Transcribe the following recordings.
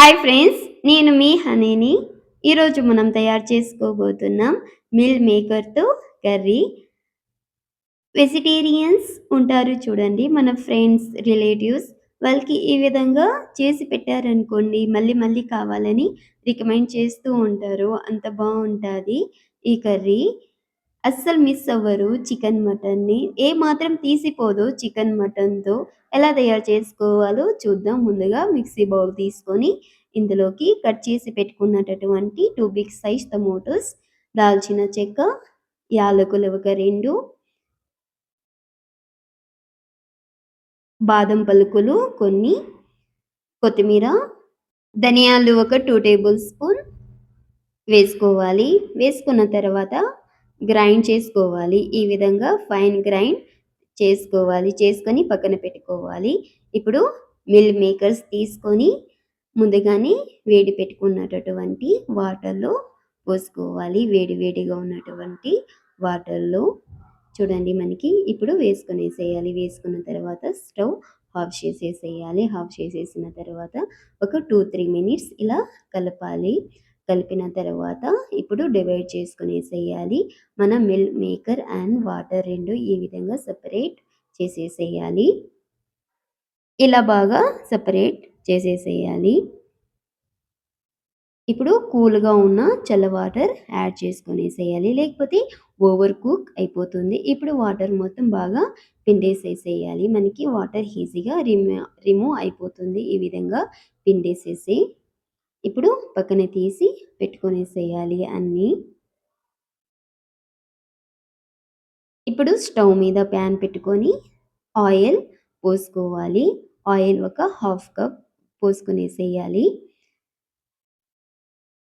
Hi friends నేను మీ హనీని. ఈరోజు మనం తయారు చేసుకోబోతున్నాం మిల్ మేకర్తో కర్రీ. వెజిటేరియన్స్ ఉంటారు చూడండి మన ఫ్రెండ్స్ రిలేటివ్స్ వాళ్ళకి ఈ విధంగా చేసి పెట్టారనుకోండి మళ్ళీ మళ్ళీ కావాలని రికమెండ్ చేస్తూ ఉంటారు. అంత బాగుంటుంది ఈ కర్రీ. అస్సలు మిస్ అవ్వరు చికెన్ మటన్ని. ఏ మాత్రం తీసిపోదు చికెన్ మటన్తో. ఎలా తయారు చేసుకోవాలో చూద్దాం. ముందుగా మిక్సీ బౌల్ తీసుకొని ఇందులోకి కట్ చేసి పెట్టుకున్నటటువంటి టూ బిగ్ సైజ్ టమోటోస్ దాల్చిన చెక్క యాలకులు ఒక రెండు బాదం పలుకులు కొన్ని కొత్తిమీర ధనియాలు ఒక టూ టేబుల్ స్పూన్ వేసుకోవాలి. వేసుకున్న తర్వాత గ్రైండ్ చేసుకోవాలి. ఈ విధంగా ఫైన్ గ్రైండ్ చేసుకోవాలి. చేసుకొని పక్కన పెట్టుకోవాలి. ఇప్పుడు మిల్ మేకర్స్ తీసుకొని ముందుగానే వేడి పెట్టుకున్నటువంటి వాటర్లో పోసుకోవాలి. వేడి వేడిగా ఉన్నటువంటి వాటర్లో చూడండి మనకి ఇప్పుడు వేసుకునేసేయాలి. వేసుకున్న తర్వాత స్టవ్ ఆఫ్ చేసేసేయాలి. ఆఫ్ చేసేసిన తర్వాత ఒక టూ త్రీ మినిట్స్ ఇలా కలపాలి. కలిపిన తర్వాత ఇప్పుడు డివైడ్ చేసుకునేసేయాలి మన మిల్క్ మేకర్ అండ్ వాటర్ రెండు ఈ విధంగా సపరేట్ చేసేసేయాలి. ఇలా బాగా సపరేట్ చేసేసేయాలి. ఇప్పుడు కూల్గా ఉన్న చల్ల వాటర్ యాడ్ చేసుకునేసేయాలి లేకపోతే ఓవర్ కుక్ అయిపోతుంది. ఇప్పుడు వాటర్ మొత్తం బాగా పిండేసేసేయాలి. మనకి వాటర్ ఈజీగా రిమూ రిమూవ్ అయిపోతుంది. ఈ విధంగా పిండేసేసి ఇప్పుడు పక్కన తీసి పెట్టుకునేసేయాలి అన్నీ. ఇప్పుడు స్టవ్ మీద ప్యాన్ పెట్టుకొని ఆయిల్ పోసుకోవాలి. ఆయిల్ ఒక హాఫ్ కప్ పోసుకునేసేయాలి.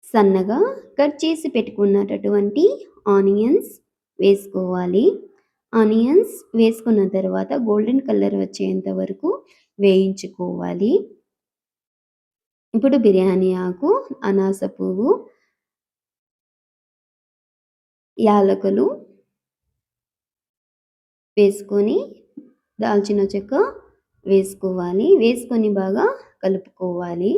సన్నగా కట్ చేసి పెట్టుకున్నటువంటి ఆనియన్స్ వేసుకోవాలి. ఆనియన్స్ వేసుకున్న తర్వాత గోల్డెన్ కలర్ వచ్చేంత వరకు వేయించుకోవాలి. ఇప్పుడు బిర్యానీ ఆకు అనాస పువ్వు యాలకులు వేసుకొని దాల్చిన చెక్క వేసుకోవాలి. వేసుకొని బాగా కలుపుకోవాలి.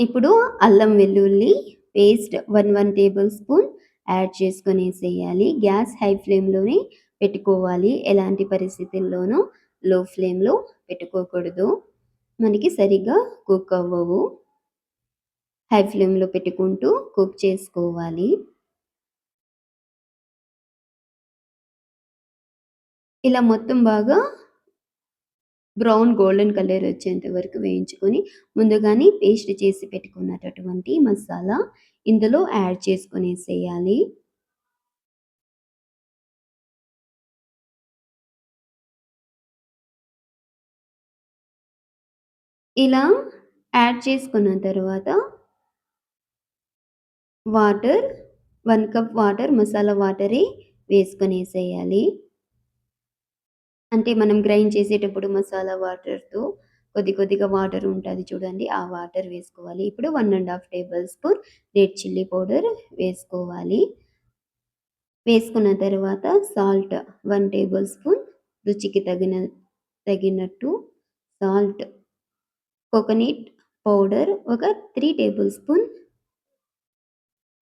ఇప్పుడు అల్లం వెల్లుల్లి paste one one tablespoon add చేసుకొని వేసేయాలి. గ్యాస్ హై ఫ్లేమ్లోనే పెట్టుకోవాలి. ఎలాంటి పరిస్థితుల్లోనూ లో ఫ్లేమ్లో పెట్టుకోకూడదు. మనకి సరిగ్గా కుక్ అవ్వవు. హై ఫ్లేమ్లో పెట్టుకుంటూ కుక్ చేసుకోవాలి. ఇలా మొత్తం బాగా బ్రౌన్ గోల్డెన్ కలర్ వచ్చేంత వరకు వేయించుకొని ముందుగానే పేస్ట్ చేసి పెట్టుకున్నటువంటి మసాలా ఇందులో యాడ్ చేసుకునేసేయాలి. ఇలా యాడ్ చేసుకున్న తర్వాత water one cup water masala వాటరే వేసుకొనేసేయాలి. అంటే మనం గ్రైండ్ చేసేటప్పుడు మసాలా వాటర్తో కొద్ది కొద్దిగా వాటర్ ఉంటుంది చూడండి ఆ వాటర్ వేసుకోవాలి. ఇప్పుడు one and half tablespoon red chilli powder వేసుకోవాలి. వేసుకున్న తర్వాత సాల్ట్ వన్ టేబుల్ స్పూన్ రుచికి తగిన తగినట్టు సాల్ట్ కోకోనట్ పౌడర్ ఒక త్రీ టేబుల్ స్పూన్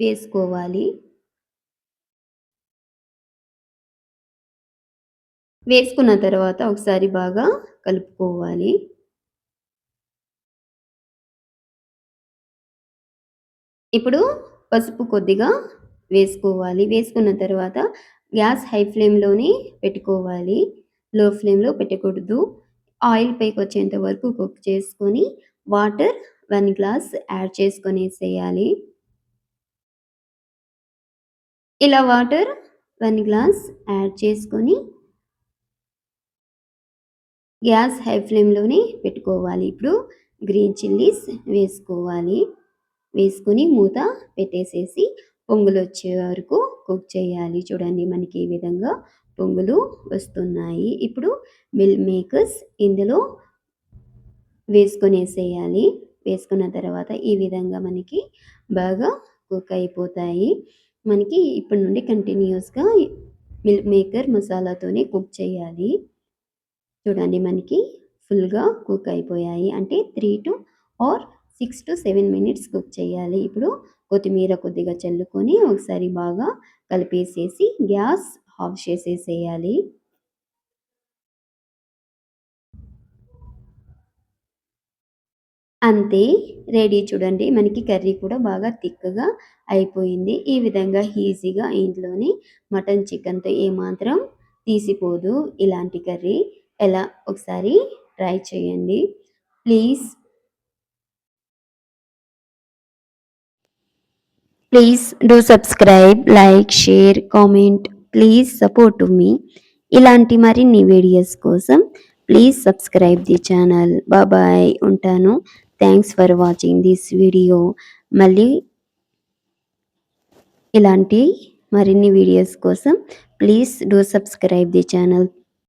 వేసుకోవాలి. వేసుకున్న తర్వాత ఒకసారి బాగా కలుపుకోవాలి. ఇప్పుడు పసుపు కొద్దిగా వేసుకోవాలి. వేసుకున్న తర్వాత గ్యాస్ హై ఫ్లేమ్లోనే పెట్టుకోవాలి. లో ఫ్లేమ్లో పెట్టకూడదు. ఆయిల్ పైకి వచ్చేంత వరకు కుక్ చేసుకొని వాటర్ వన్ గ్లాస్ యాడ్ చేసుకొనేసేయాలి ఇలా వాటర్ వన్ గ్లాస్ యాడ్ చేసుకొని గ్యాస్ హై ఫ్లేమ్లోనే పెట్టుకోవాలి. ఇప్పుడు గ్రీన్ చిల్లీస్ వేసుకోవాలి. వేసుకొని మూత పెట్టేసేసి పొంగులు వచ్చే వరకు కుక్ చేయాలి. చూడండి మనకి ఈ విధంగా పొంగులు వస్తున్నాయి. ఇప్పుడు మిల్ మేకర్స్ ఇందులో వేసుకొనేసేయాలి. వేసుకున్న తర్వాత ఈ విధంగా మనకి బాగా కుక్ అయిపోతాయి. మనకి ఇప్పటి నుండి కంటిన్యూస్గా మిల్క్ మేకర్ మసాలాతోనే కుక్ చేయాలి. చూడండి మనకి ఫుల్‌గా కుక్ అయిపోయాయి. అంటే three to or 6-7 minutes cook చేయాలి. ఇప్పుడు కొత్తిమీర కొద్దిగా చల్లుకొని ఒకసారి బాగా కలిపేసేసి గ్యాస్ ఆఫ్ చేసేసేయాలి. అంతే రెడీ చూడండి. మనకి కర్రీ కూడా బాగా థిక్‌గా అయిపోయింది. ఈ విధంగా ఈజీగా ఇంట్లోనే మటన్ చికెన్‌తో ఏమాత్రం తీసిపోదు ఇలాంటి కర్రీ. ఎలా ఒకసారి ట్రై చేయండి. Please please do subscribe, like, share, comment. Please support me. ఇలాంటి మరిన్ని వీడియోస్ కోసం ప్లీజ్ సబ్స్క్రైబ్ ది ఛానల్. బాబాయ్ ఉంటాను. Thanks for watching this video. మళ్ళీ ఇలాంటి మరిన్ని వీడియోస్ కోసం please do subscribe the channel.